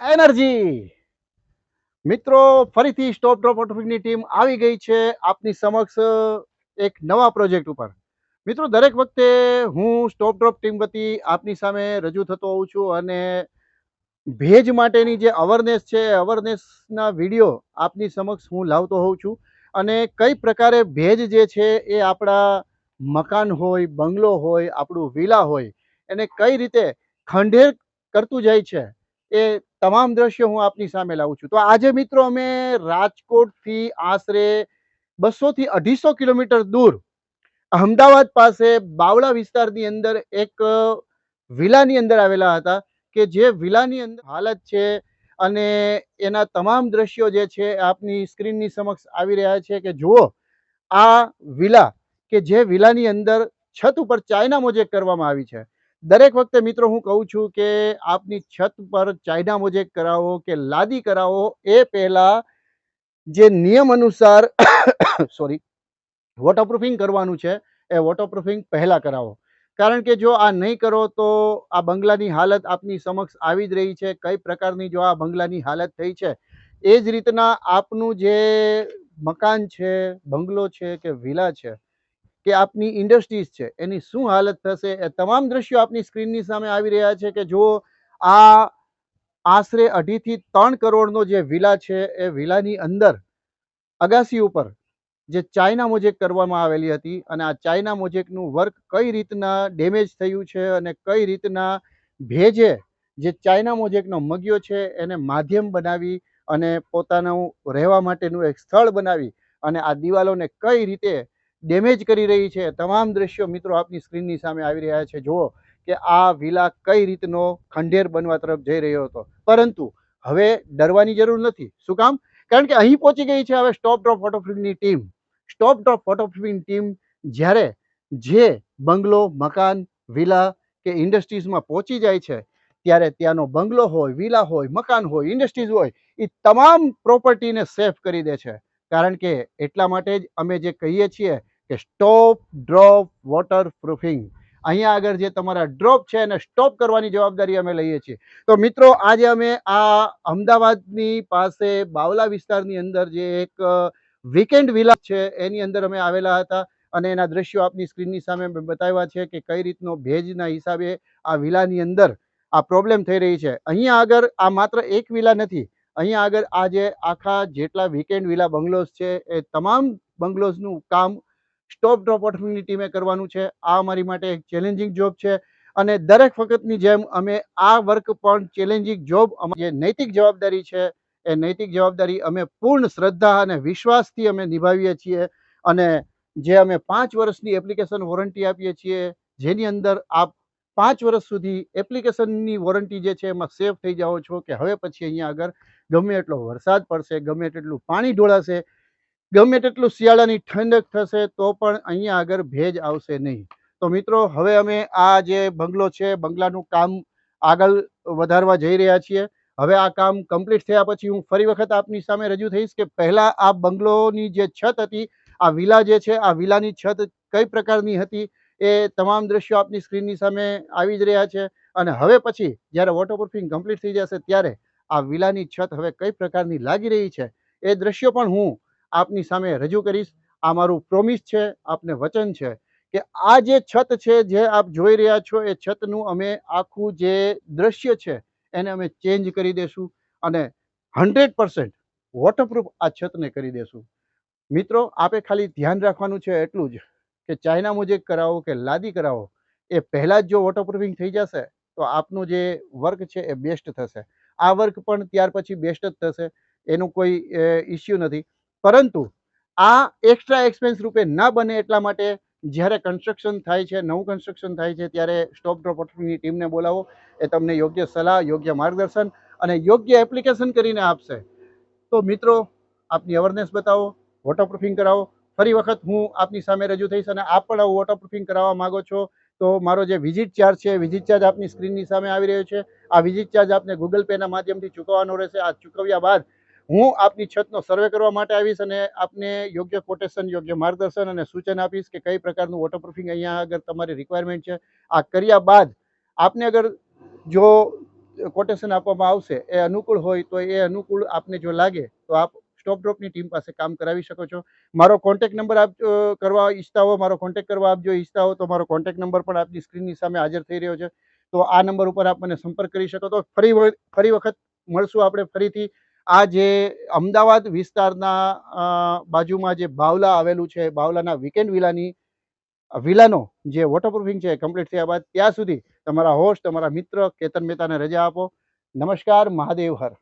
Energy. મિત્રો, ફરીથી stop drop ઓટોફિકની team આવી ગઈ છે આપની સમક્ષ એક નવા પ્રોજેક્ટ ઉપર. મિત્રો, દરેક વખતે હું સ્ટોપ ડ્રોપ ટીમ વતી આપની સામે રજૂ થતો હોઉં છું અને ભેજ માટેની જે અવેરનેસ છે અવરનેસના વીડિયો આપની સમક્ષ હું લાવતો હોઉં છું. અને કઈ પ્રકારે ભેજ જે છે એ આપણા મકાન હોય, બંગલો હોય, આપણું વિલા હોય, એને કઈ રીતે ખંડેર કરતું જાય છે એ તમામ દ્રશ્યો હું આપની સામે લાવું છું. તો આજે મિત્રો અમે રાજકોટથી આશરે બસોથી અઢીસો કિલોમીટર દૂર અમદાવાદ પાસે બાવળા વિસ્તારની અંદર એક વિલાની અંદર આવેલા હતા કે જે વિલાની અંદર હાલત છે અને એના તમામ દ્રશ્યો જે છે આપની સ્ક્રીનની સમક્ષ આવી રહ્યા છે કે જુઓ, આ વિલા કે જે વિલાની અંદર છત ઉપર ચાઇના મોજેક કરવામાં આવી છે. દરેક વખતે મિત્રો હું કહું છું કે આપની છત પર ચાઇના મોજેક કરાવો કે લાદી કરાવો, એ પહેલાં જે નિયમ અનુસાર સોરી વોટરપ્રૂફિંગ કરવાનું છે, એ વોટરપ્રૂફિંગ પહેલાં કરાવો. કારણ કે જો આ નહીં કરો તો આ બંગલાની હાલત આપની સમક્ષ આવી જ રહી છે. કઈ પ્રકારની જો આ બંગલાની હાલત થઈ છે, એ જ રીતના આપનું જે મકાન છે, બંગલો છે કે વિલા છે કે આપની ઇન્ડસ્ટ્રીઝ છે, એની શું હાલત થશે, એ તમામ દ્રશ્યો આપની સ્ક્રીનની સામે આવી રહ્યા છે કે જો આ આશરે અઢીથી ત્રણ કરોડનો જે વિલા છે, એ વિલાની અંદર અગાસી ઉપર જે ચાઇના મોજેક કરવામાં આવેલી હતી અને આ ચાઇના મોજેકનું વર્ક કઈ રીતના ડેમેજ થયું છે અને કઈ રીતના ભેજે જે ચાઇના મોજેકનો મગ્યો છે, એને માધ્યમ બનાવી અને પોતાનું રહેવા માટેનું એક સ્થળ બનાવી અને આ દિવાલોને કઈ રીતે ડેમેજ કરી રહી છે. તમામ દ્રશ્યો મિત્રો આપની સ્ક્રીનની સામે આવી રહ્યા છે. જુઓ કે આ વિલા કઈ રીતનો ખંડેર બનવા તરફ જઈ રહ્યો હતો. પરંતુ હવે ડરવાની જરૂર નથી. શું કામ? કારણ કે અહીં પહોંચી ગઈ છે હવે સ્ટોપ ડ્રોપ ફોટોફિલ્મની ટીમ સ્ટોપ ડ્રોપ ફોટોફિલ્મની ટીમ જ્યારે જે બંગલો, મકાન વિલા કે ઇન્ડસ્ટ્રીઝમાં પહોંચી જાય છે, ત્યારે ત્યાંનો બંગલો હોય વિલા હોય, મકાન હોય ઇન્ડસ્ટ્રીઝ હોય, એ તમામ પ્રોપર્ટીને સેફ કરી દે છે. કારણ કે એટલા માટે જ અમે જે કહીએ છીએ કે સ્ટોપ ડ્રોપ વોટર પ્રૂફિંગ અહીંયા આગળ જે તમારા ડ્રોપ છે એને સ્ટોપ કરવાની જવાબદારી અમે લઈએ છીએ. તો મિત્રો, આજે અમે આ અમદાવાદની પાસે બાવલા વિસ્તારની અંદર જે એક વીકેન્ડ વિલા છે, એની અંદર અમે આવેલા હતા. અને એના દ્રશ્યો આપની સ્ક્રીનની સામે બતાવ્યા છે કે કઈ રીતનો ભેજના હિસાબે આ વિલાની અંદર આ પ્રોબ્લેમ થઈ રહી છે. અહીંયા આગળ આ માત્ર એક વિલા નથી. અહીંયા આગળ આ જે આખા જેટલા વીકેન્ડ વિલા બંગલોઝ છે, એ તમામ બંગલોઝનું કામ સ્ટોપ ડ્રોપ વોટરની ટીમે કરવાનું છે. આ અમારી માટે એક ચેલેન્જિંગ જોબ છે. અને દરેક વખતની જેમ અમે આ વર્ક પણ ચેલેન્જિંગ જોબ જે નૈતિક જવાબદારી છે, એ નૈતિક જવાબદારી અમે પૂર્ણ શ્રદ્ધા અને વિશ્વાસથી અમે નિભાવીએ છીએ. અને જે અમે પાંચ વર્ષની એપ્લિકેશન વોરંટી આપીએ છીએ, જેની અંદર આપ પાંચ વર્ષ સુધી એપ્લિકેશનની વોરંટી જે છે એમાં સેફ થઈ જાઓ છો કે હવે પછી અહીંયા આગળ ગમે એટલો વરસાદ પડશે, ગમે તેટલું પાણી ઢોળાશે ગમે તેટલું શિયાળાની ઠંડક થશે તો પણ અહીંયા આગળ ભેજ આવશે નહીં. તો મિત્રો, હવે અમે આ જે બંગલો છે, બંગલાનું કામ આગળ વધારવા જઈ રહ્યા છીએ. હવે આ કામ કમ્પ્લીટ થયા પછી હું ફરી વખત આપની સામે રજૂ થઈશ કે પહેલાં આ બંગલોની જે છત હતી, આ વિલા જે છે, આ વિલાની છત કઈ પ્રકારની હતી એ તમામ દ્રશ્યો આપની સ્ક્રીનની સામે આવી જ રહ્યા છે. અને હવે પછી જ્યારે વોટરપ્રૂફિંગ કમ્પ્લીટ થઈ જશે ત્યારે આ વિલાની છત હવે કઈ પ્રકારની લાગી રહી છે એ દ્રશ્યો પણ હું આપની સામે રજૂ કરીશ. આ મારું પ્રોમિસ છે, આપને વચન છે કે આ જે છત છે, જે આપ જોઈ રહ્યા છો, એ છતનું અમે આખું જે દ્રશ્ય છે, એને અમે ચેન્જ કરી દેશું અને હંડ્રેડ પર્સન્ટ વોટરપ્રૂફ આ છતને કરી દેશું. મિત્રો, આપે ખાલી ધ્યાન રાખવાનું છે એટલું જ કે ચાઇના મુજબ કરાવો કે લાદી કરાવો, એ પહેલાં જ જો વોટરપ્રૂફિંગ થઈ જશે, તો આપનું જે વર્ક છે એ બેસ્ટ થશે. આ વર્ક પણ ત્યાર પછી બેસ્ટ જ થશે, એનું કોઈ ઇસ્યુ નથી. પરંતુ આ એક્સ્ટ્રા એક્સપેન્સ રૂપે ના બને એટલા માટે જ્યારે કન્સ્ટ્રક્શન થાય છે, નવું કન્સ્ટ્રક્શન થાય છે, ત્યારે સ્ટોપ ડ્રોપ વોટરપ્રૂફિંગની ટીમને બોલાવો, એ તમને યોગ્ય સલાહ, યોગ્ય માર્ગદર્શન અને યોગ્ય એપ્લિકેશન કરીને આપશે. તો મિત્રો, આપની અવેરનેસ બતાવો વોટરપ્રૂફિંગ કરાવો. ફરી વખત હું આપની સામે રજૂ થઈશ અને આપ પણ આવું વોટરપ્રૂફિંગ કરાવવા માગો છો, તો મારો જે વિઝિટ ચાર્જ છે વિઝિટ ચાર્જ આપની સ્ક્રીનની સામે આવી રહ્યો છે. આ વિઝિટ ચાર્જ આપને ગૂગલ પેના માધ્યમથી ચૂકવવાનો રહેશે. આ ચૂકવ્યા બાદ હું આપની છતનો સર્વે કરવા માટે આવીશ અને આપને યોગ્ય કોટેશન યોગ્ય માર્ગદર્શન અને સૂચન આપીશ કે કઈ પ્રકારનું વોટરપ્રૂફિંગ અહીંયા આગળ તમારી રિક્વાયરમેન્ટ છે. આ કર્યા બાદ આપને અગર જો કોટેશન આપવામાં આવશે, એ અનુકૂળ હોય તો એ અનુકૂળ આપને જો લાગે તો આપ સ્ટોપ ડ્રોપની ટીમ પાસે કામ કરાવી શકો છો. મારો કોન્ટેક નંબર આપ કરવા ઈચ્છતા હો, મારો કોન્ટેક કરવા આપ જો ઈચ્છતા હો તો મારો કોન્ટેક નંબર પણ આપની સ્ક્રીનની સામે હાજર થઈ રહ્યો છે. તો આ નંબર ઉપર આપ મને સંપર્ક કરી શકો તો ફરી ફરી વખત મળશું આપણે ફરીથી. આ જે અમદાવાદ વિસ્તારના બાજુમાં જે બાવલા આવેલું છે, બાવલાના વીકેન્ડ વિલાની વિલાનો જે વોટરપ્રૂફિંગ છે કમ્પ્લીટ થયા બાદ ત્યાં સુધી તમારા હોસ્ટ તમારા મિત્ર કેતન મહેતાને રજા આપો. નમસ્કાર, મહાદેવ હર.